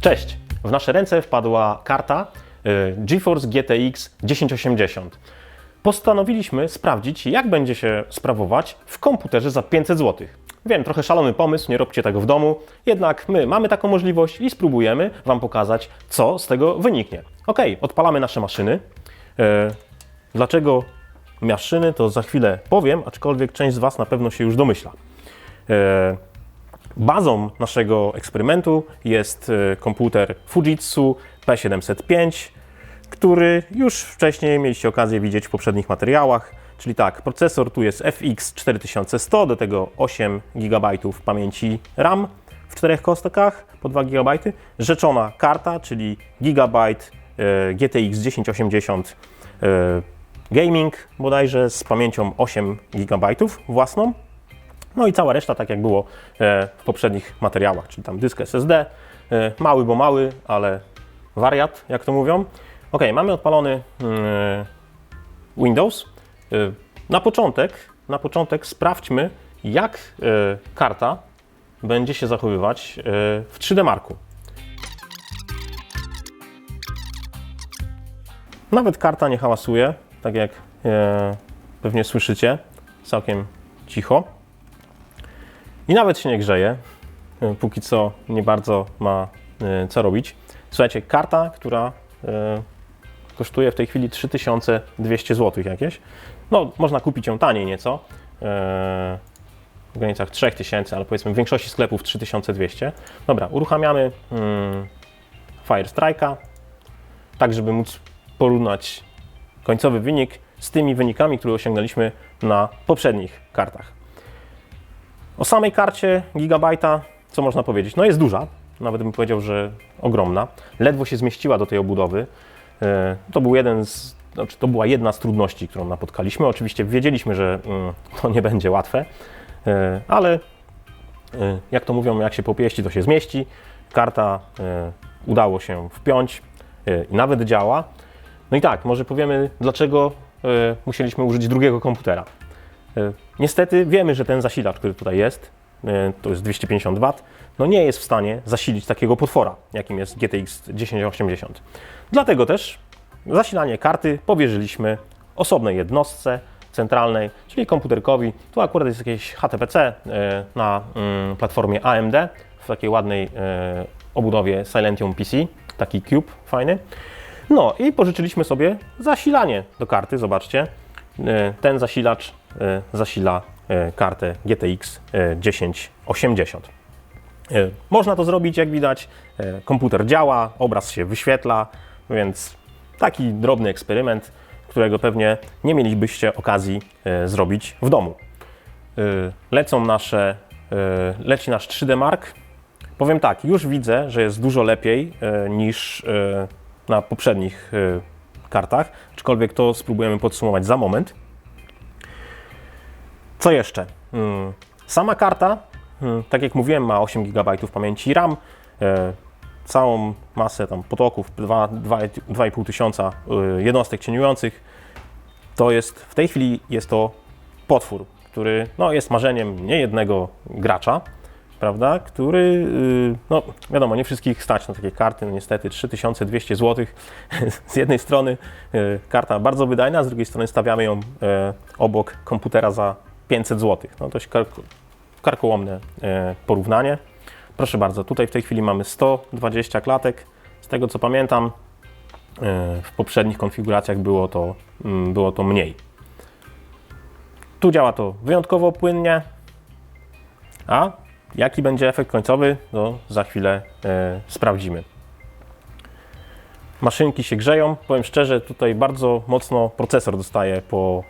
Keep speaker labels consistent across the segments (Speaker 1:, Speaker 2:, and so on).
Speaker 1: Cześć! W nasze ręce wpadła karta y, GeForce GTX 1080. Postanowiliśmy sprawdzić, jak będzie się sprawować w komputerze za 500 zł. Wiem, trochę szalony pomysł, nie róbcie tego w domu, jednak my mamy taką możliwość i spróbujemy Wam pokazać, co z tego wyniknie. Ok, odpalamy nasze maszyny. E, Dlaczego maszyny, to za chwilę powiem, aczkolwiek część z Was na pewno się już domyśla. Bazą naszego eksperymentu jest e, komputer Fujitsu P705, który już wcześniej mieliście okazję widzieć w poprzednich materiałach. Czyli tak, procesor tu jest FX 4100, do tego 8 GB pamięci RAM w czterech kostkach po 2 GB. Rzeczona karta, czyli Gigabyte e, GTX 1080 e, Gaming bodajże z pamięcią 8 GB własną. No i cała reszta, tak jak było e, w poprzednich materiałach, czyli tam dysk SSD, e, mały bo mały, ale wariat, jak to mówią. Ok, mamy odpalony mm, Windows. E, Na początek, na początek sprawdźmy, jak karta będzie się zachowywać w 3D Marku. Nawet karta nie hałasuje, tak jak pewnie słyszycie, całkiem cicho. I nawet się nie grzeje. E, Póki co nie bardzo ma e, co robić. Słuchajcie, karta, która e, kosztuje w tej chwili 3200 zł jakieś. No, można kupić ją taniej nieco. W granicach 3000, ale powiedzmy w większości sklepów 3200. Dobra, uruchamiamy mm, Fire Strike'a, tak żeby móc porównać końcowy wynik z tymi wynikami, które osiągnęliśmy na poprzednich kartach. O samej karcie Gigabajta, co można powiedzieć? No jest duża, nawet bym powiedział, że ogromna. Ledwo się zmieściła do tej obudowy. E, To był jeden z, znaczy to była jedna z trudności, którą napotkaliśmy. Oczywiście wiedzieliśmy, że mm, to nie będzie łatwe, e, ale e, jak to mówią, jak się popieści, to się zmieści. Karta udało się wpiąć i nawet działa. No i tak, może powiemy, dlaczego musieliśmy użyć drugiego komputera. E, Niestety wiemy, że ten zasilacz, który tutaj jest, e, to jest 250 W, no nie jest w stanie zasilić takiego potwora, jakim jest GTX 1080. Dlatego też zasilanie karty powierzyliśmy osobnej jednostce centralnej, czyli komputerkowi. Tu akurat jest jakieś HTPC e, na mm, platformie AMD w takiej ładnej obudowie Silentium PC, taki cube fajny. No i pożyczyliśmy sobie zasilanie do karty, zobaczcie. Ten zasilacz zasila e, kartę GTX e, 1080. E, Można to zrobić, jak widać. e, Komputer działa, obraz się wyświetla, więc taki drobny eksperyment, którego pewnie nie mielibyście okazji e, zrobić w domu. E, Lecą nasze, e, leci nasz 3D Mark. Powiem tak, już widzę, że jest dużo lepiej e, niż e, na poprzednich e, kartach, aczkolwiek to spróbujemy podsumować za moment. Co jeszcze? Mm, Sama karta, mm, tak jak mówiłem, ma 8 GB pamięci RAM, e, całą masę tam potoków, 2 2,5 tysiąca e, jednostek cieniujących. To jest, w tej chwili jest to potwór, który no, jest marzeniem niejednego gracza, prawda, który, y, no wiadomo, nie wszystkich stać na takie karty, no niestety 3200 zł. Z jednej strony y, karta bardzo wydajna, z drugiej strony stawiamy ją e, obok komputera za 500 zł. No dość karko, karkołomne e, porównanie. Proszę bardzo, tutaj w tej chwili mamy 120 klatek. Z tego co pamiętam, e, w poprzednich konfiguracjach było to, mm, było to mniej. Tu działa to wyjątkowo płynnie, a jaki będzie efekt końcowy, to za chwilę e, sprawdzimy. Maszynki się grzeją. Powiem szczerze, tutaj bardzo mocno procesor dostaje po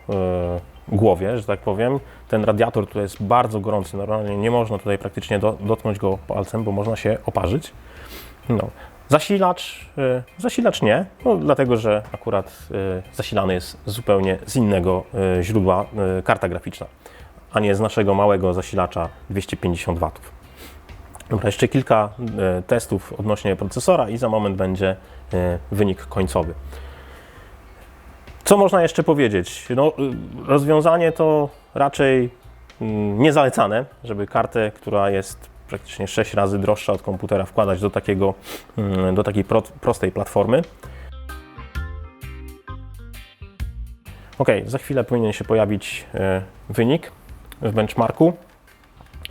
Speaker 1: głowie, że tak powiem. Ten radiator tutaj jest bardzo gorący. Normalnie nie można tutaj praktycznie do, dotknąć go palcem, bo można się oparzyć. No. Zasilacz, e, zasilacz nie, no, dlatego że akurat e, zasilany jest zupełnie z innego e, źródła e, karta graficzna, a nie z naszego małego zasilacza 250 W. Dobra, jeszcze kilka e, testów odnośnie procesora i za moment będzie e, wynik końcowy. Co można jeszcze powiedzieć? No, y, rozwiązanie to raczej mm, niezalecane, żeby kartę, która jest praktycznie 6 razy droższa od komputera wkładać do, takiego, mm, do takiej pro, prostej platformy. Ok, za chwilę powinien się pojawić e, wynik w benchmarku,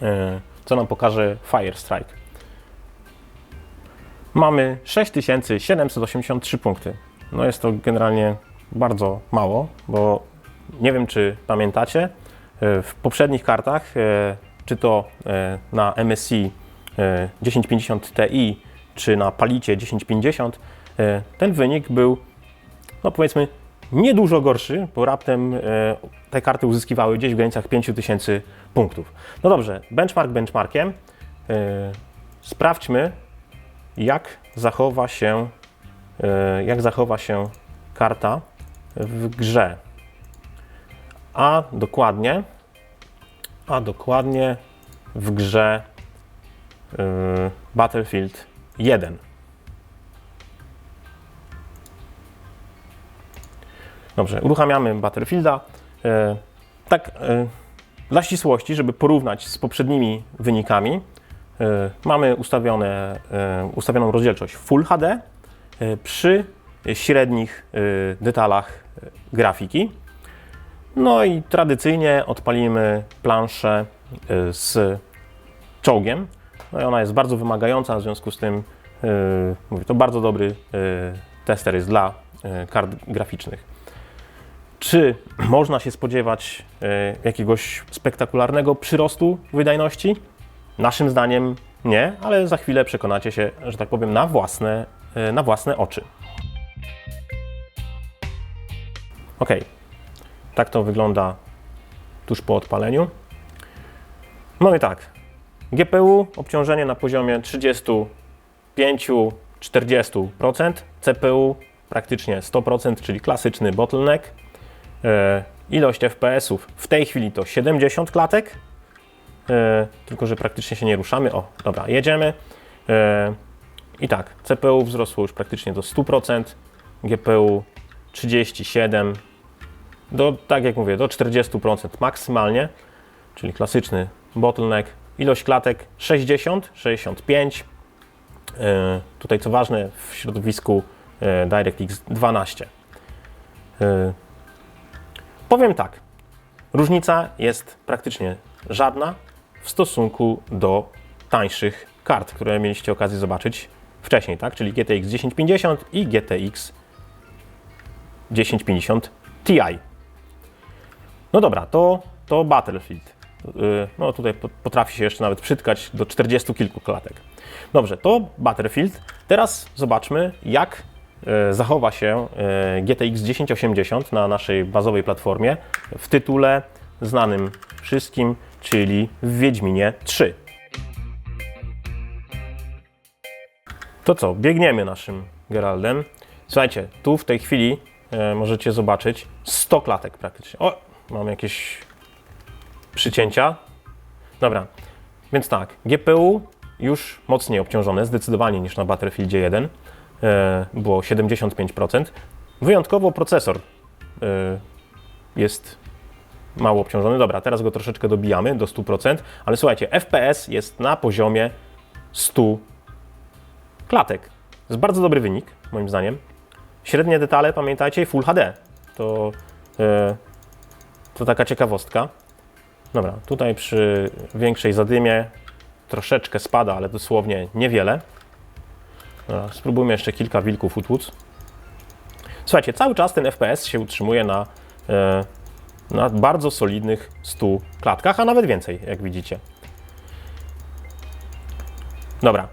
Speaker 1: e, co nam pokaże Firestrike. Mamy 6783 punkty. No jest to generalnie bardzo mało, bo nie wiem czy pamiętacie, e, w poprzednich kartach, e, czy to e, na MSI e, 1050 Ti, czy na Palicie 1050, e, ten wynik był, no powiedzmy, niedużo gorszy, bo raptem te karty uzyskiwały gdzieś w granicach 5000 punktów. No dobrze, benchmark benchmarkiem. Sprawdźmy, jak zachowa się, jak zachowa się karta w grze. A dokładnie, a dokładnie w grze e, Battlefield 1. Dobrze, uruchamiamy Battlefielda. E, Tak, e, dla ścisłości, żeby porównać z poprzednimi wynikami, e, mamy ustawione, e, ustawioną rozdzielczość Full HD e, przy średnich e, detalach e, grafiki. No i tradycyjnie odpalimy planszę z czołgiem. No i ona jest bardzo wymagająca, w związku z tym mówię, to bardzo dobry tester jest dla kart graficznych. Czy można się spodziewać jakiegoś spektakularnego przyrostu wydajności? Naszym zdaniem nie, ale za chwilę przekonacie się, że tak powiem, na własne, na własne oczy. Ok, tak to wygląda tuż po odpaleniu. No i tak, GPU obciążenie na poziomie 35-40%, CPU praktycznie 100%, czyli klasyczny bottleneck. E, ilość FPS-ów w tej chwili to 70 klatek, e, tylko że praktycznie się nie ruszamy. O, dobra, jedziemy. E, I tak, CPU wzrosło już praktycznie do 100%, GPU 37%, do, tak jak mówię, do 40% maksymalnie, czyli klasyczny bottleneck. Ilość klatek 60, 65. E, Tutaj co ważne w środowisku e, DirectX 12. E, Powiem tak, różnica jest praktycznie żadna w stosunku do tańszych kart, które mieliście okazję zobaczyć wcześniej, tak? Czyli GTX 1050 i GTX 1050 Ti. No dobra, to, to Battlefield. Yy, No tutaj po- potrafi się jeszcze nawet przytkać do 40 kilku klatek. Dobrze, to Battlefield. Teraz zobaczmy, jak e, zachowa się e, GTX 1080 na naszej bazowej platformie w tytule znanym wszystkim, czyli w Wiedźminie 3. To co, biegniemy naszym Geraldem. Słuchajcie, tu w tej chwili możecie zobaczyć 100 klatek praktycznie. O, mam jakieś przycięcia. Dobra, więc tak, GPU już mocniej obciążone, zdecydowanie niż na Battlefieldzie 1. E, było 75%. Wyjątkowo procesor e, jest mało obciążony. Dobra, teraz go troszeczkę dobijamy do 100%, ale słuchajcie, FPS jest na poziomie 100 klatek. To jest bardzo dobry wynik, moim zdaniem. Średnie detale, pamiętajcie, Full HD. To, e, to taka ciekawostka. Dobra, tutaj przy większej zadymie troszeczkę spada, ale dosłownie niewiele. Dobra, spróbujmy jeszcze kilka wilków utłuc. Słuchajcie, cały czas ten FPS się utrzymuje na, e, na bardzo solidnych 100 klatkach, a nawet więcej, jak widzicie. Dobra,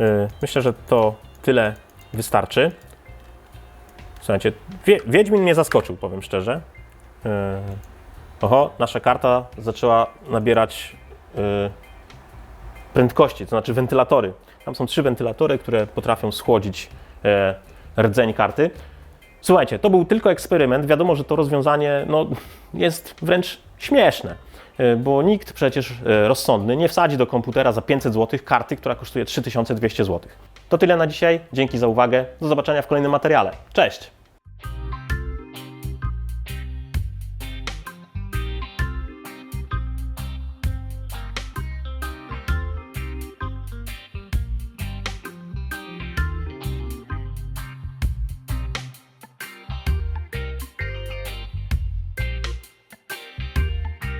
Speaker 1: e, myślę, że to tyle wystarczy. Słuchajcie, Wie, Wiedźmin mnie zaskoczył, powiem szczerze. Oho, nasza karta zaczęła nabierać y, prędkości, to znaczy wentylatory. Tam są trzy wentylatory, które potrafią schłodzić e, rdzeń karty. Słuchajcie, to był tylko eksperyment. Wiadomo, że to rozwiązanie no, jest wręcz śmieszne, e, bo nikt przecież e, rozsądny nie wsadzi do komputera za 500 zł karty, która kosztuje 3200 zł. To tyle na dzisiaj. Dzięki za uwagę. Do zobaczenia w kolejnym materiale. Cześć!